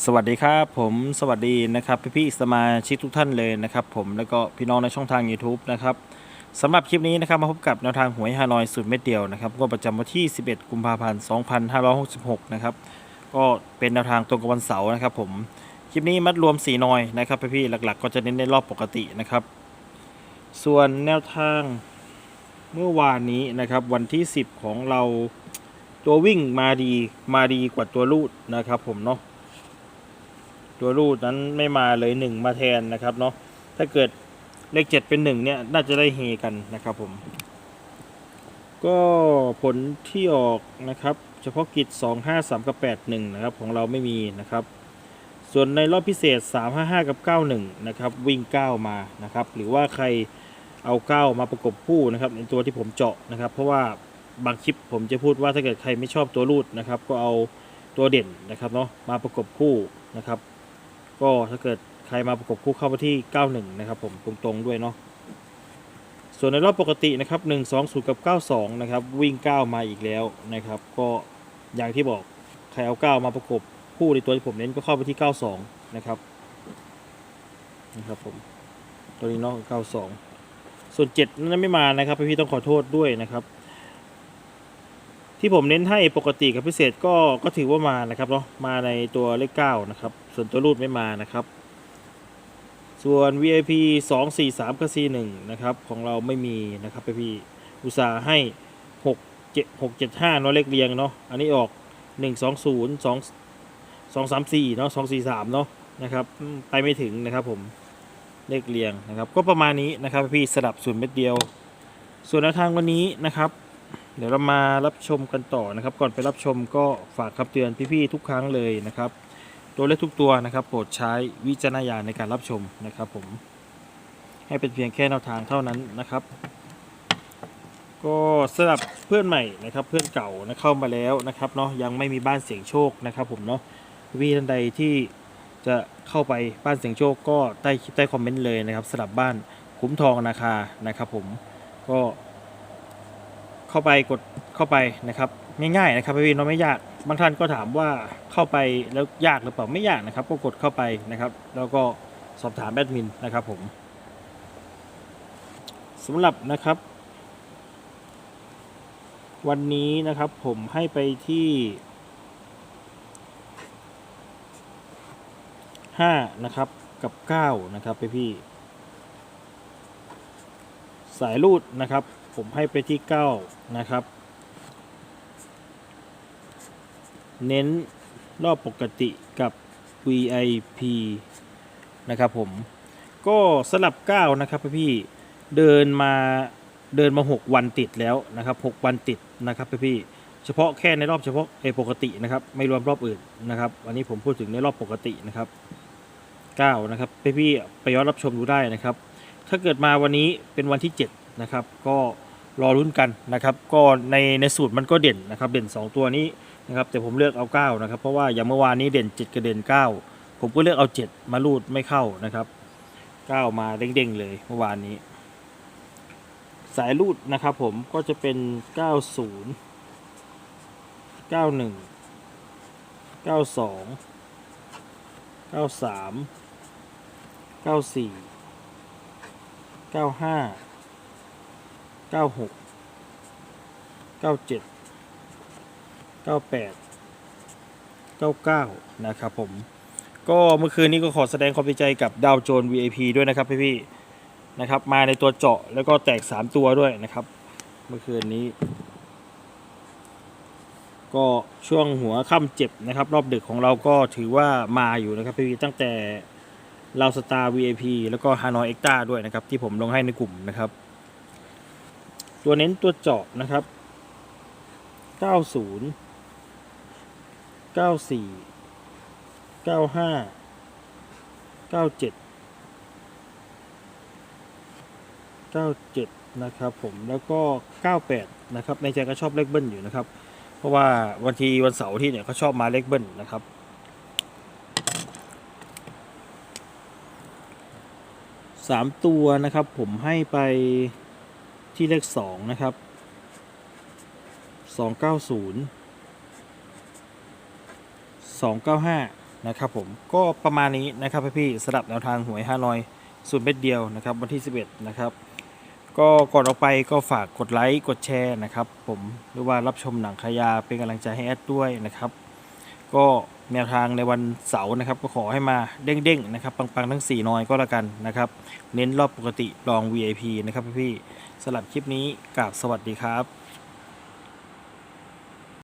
สวัสดีครับผมสวัสดีนะครับพี่พี่ๆสมาชิกทุกท่านเลยนะครับผมแล้วก็พี่น้องในช่องทาง YouTube นะครับสำหรับคลิปนี้นะครับมาพบกับแนวทางหวยฮานอยสุดเม็ดเดียวนะครับก็ประจำวันที่ 11 กุมภาพันธ์ 2566 นะครับก็เป็นแนวทางตรงกับวันเสาร์นะครับผมคลิปนี้มัดรวม 4 นอยนะครับพี่พี่ๆหลักๆ ก็จะเน้นในรอบปกตินะครับ ส่วนแนวทางเมื่อวานนี้นะครับวันที่ 10 ของเราตัววิ่งมาดีมาดีกว่าตัวลูดนะครับผมเนาะ ตัวรูดนั้นไม่มาเลยหนึ่งมาแทนนะครับเนาะถ้าเกิดเลขเจ็ดเป็นหนึ่งเนี่ยน่าจะได้เฮกันนะครับผม ก็ผลที่ออกนะครับ เฉพาะกิจ 2 5 3 กับ 8 1 นะครับ ของเราไม่มีนะครับ ส่วนในรอบพิเศษ 3 5 5 กับ 91 นะครับ วิ่ง 9 มานะครับ หรือว่าใครเอา 9 มาประกบคู่นะครับ ในตัวที่ผมเจาะนะครับ เพราะว่าบางคลิปผมจะพูดว่าถ้าเกิดใครไม่ชอบตัวรูดนะครับ ก็เอาตัวเด่นนะครับเนาะมาประกบคู่นะครับ ก็ถ้าเกิดใครมาประกบคู่เข้ามาที่ 91 นะครับผมตรงๆด้วยเนาะส่วนในรอบปกตินะครับ 1 2 0 กับ 92 นะครับ วิ่ง 9 มาอีกแล้วนะครับ ก็อย่างที่บอกใครเอา 9 มาประกบคู่ในตัวที่ผมเน้นก็เข้าไปที่ 92 นะครับนะครับผมตัวนี้เนาะ92 ส่วน 7 นั้นไม่มานะครับพี่ๆต้องขอโทษด้วยนะครับ ที่ผมเน้นให้ปกติกับพิเศษก็ก็ถือว่ามานะครับเนาะมาในตัวเลข 9 นะครับ ส่วนตัวรูดไม่มานะครับ ส่วน VIP 2 4 3กับ C1 นะครับ ของเราไม่มีนะครับพี่อุตส่าห์ให้6 7 6 7 5เนาะเลขเรียงเนาะอันนี้ออก 1 2 0 2 2 3 4เนาะ2 4 3เนาะนะครับไปไม่ถึงนะครับผมเลขเรียงนะครับ ก็ประมาณนี้นะครับพี่สลับส่วนเม็ดเดียว ส่วนแนวทางวันนี้นะครับ เดี๋ยวเรามารับชมกันต่อนะครับ ก่อนไปรับชมก็ฝากคำเตือนพี่ๆทุกครั้งเลยนะครับ ตัวเลขทุกตัวนะครับ โปรดใช้วิจารณญาณในการรับชมนะครับ ผม ให้เป็นเพียงแค่แนวทางเท่านั้นนะครับ ก็สำหรับเพื่อนใหม่นะครับ เพื่อนเก่านะเข้ามาแล้วนะครับเนาะยังไม่มีบ้านเสียงโชคนะครับ ผมเนาะพี่ท่านใดที่จะเข้าไปบ้านเสียงโชคก็ใต้ใต้คอมเมนต์เลยนะครับสำหรับบ้านคุ้มทองนาคานะครับ ผมก็ เข้าไปกดเข้าไปนะครับง่ายๆนะครับพี่ๆเนาไม่ยากบางท่านก็ถามว่าเข้าไปแล้วยากหรือเปล่าไม่ยากนะครับ ก็กดเข้าไปนะครับ แล้วก็สอบถามแอดมินนะครับผมสำหรับนะครับ วันนี้นะครับผมให้ไปที่ห้านะครับกับเก้านะครับพี่ๆสายรูดนะครับ ผมให้ไปที่ 9 นะครับ เน้นรอบปกติกับ VIP นะครับผม ก็สลับ 9 นะครับพี่เดินมาเดินมา 6 วันติดแล้วนะครับ 6 วันติดนะครับพี่เฉพาะแค่ในรอบเฉพาะเอปกตินะครับ ไม่รวมรอบอื่นนะครับ อันนี้ผมพูดถึงในรอบปกตินะครับ 9 นะครับพี่ๆไปย้อนรับชมดูได้นะครับ ถ้าเกิดมาวันนี้เป็นวันที่ 7 นะครับ ก็รอรุ้นกันนะครับ ก็ในในสูตรมันก็เด่นนะครับ เด่น 2 ตัวนี้นะครับ แต่ผมเลือกเอา 9 นะครับ เพราะว่าอย่างเมื่อวานนี้เด่น 7 กับเด่น 9 ผมก็เลือกเอา 7 มาลูดไม่เข้านะครับ 9 มาเด้งๆเลยเมื่อวานนี้ สายลูดนะครับผมก็จะเป็น 90 91 92 93 94 95 96 97 98 99นะครับผมก็เมื่อคืนนี้ก็ขอแสดงความดีใจกับดาวโจน VIP ด้วยนะครับพี่ๆนะครับมาในตัวเจาะแล้วก็แตก 3 ตัวด้วยนะครับ เมื่อคืนนี้ ก็ช่วงหัวค่ำเจ็บนะครับ รอบดึกของเราก็ถือว่ามาอยู่นะครับพี่ๆตั้งแต่เราสตาร์ VIP แล้วก็ฮานอยเอ็กตาด้วยนะครับ ที่ผมลงให้ในกลุ่มนะครับ ตัวเน้นตัวเจาะนะครับ 90 94 95 97 97 นะครับผมแล้วก็ 98 นะครับ ในใจก็ชอบเลขเบิ้ลอยู่นะครับ เพราะว่าวันทีวันเสาร์ที่เนี่ยเขาชอบมาเลขเบิ้ลนะครับสามตัวนะครับผมให้ไป ที่เลขสองนะครับสองเก้าศูนย์สองเก้าห้านะครับผม ก็ประมาณนี้นะครับพี่ๆสำหรับแนวทางหวยฮานอยสูตรเม็ดเดียวนะครับ วันที่ 11 นะครับ ก็ก่อนออกไปก็ฝากกดไลค์ กดแชร์นะครับผมหรือว่ารับชมหนังขายาเป็นกำลังใจให้แอดด้วยนะครับ ก็แนวทางในวันเสาร์นะครับ ก็ขอให้มาเด้งๆนะครับ ปังๆ ทั้ง 4 น้อยก็แล้วกันนะครับ เน้นรอบปกติลอง VIP นะครับพี่ๆสลับคลิปนี้กราบสวัสดีครับ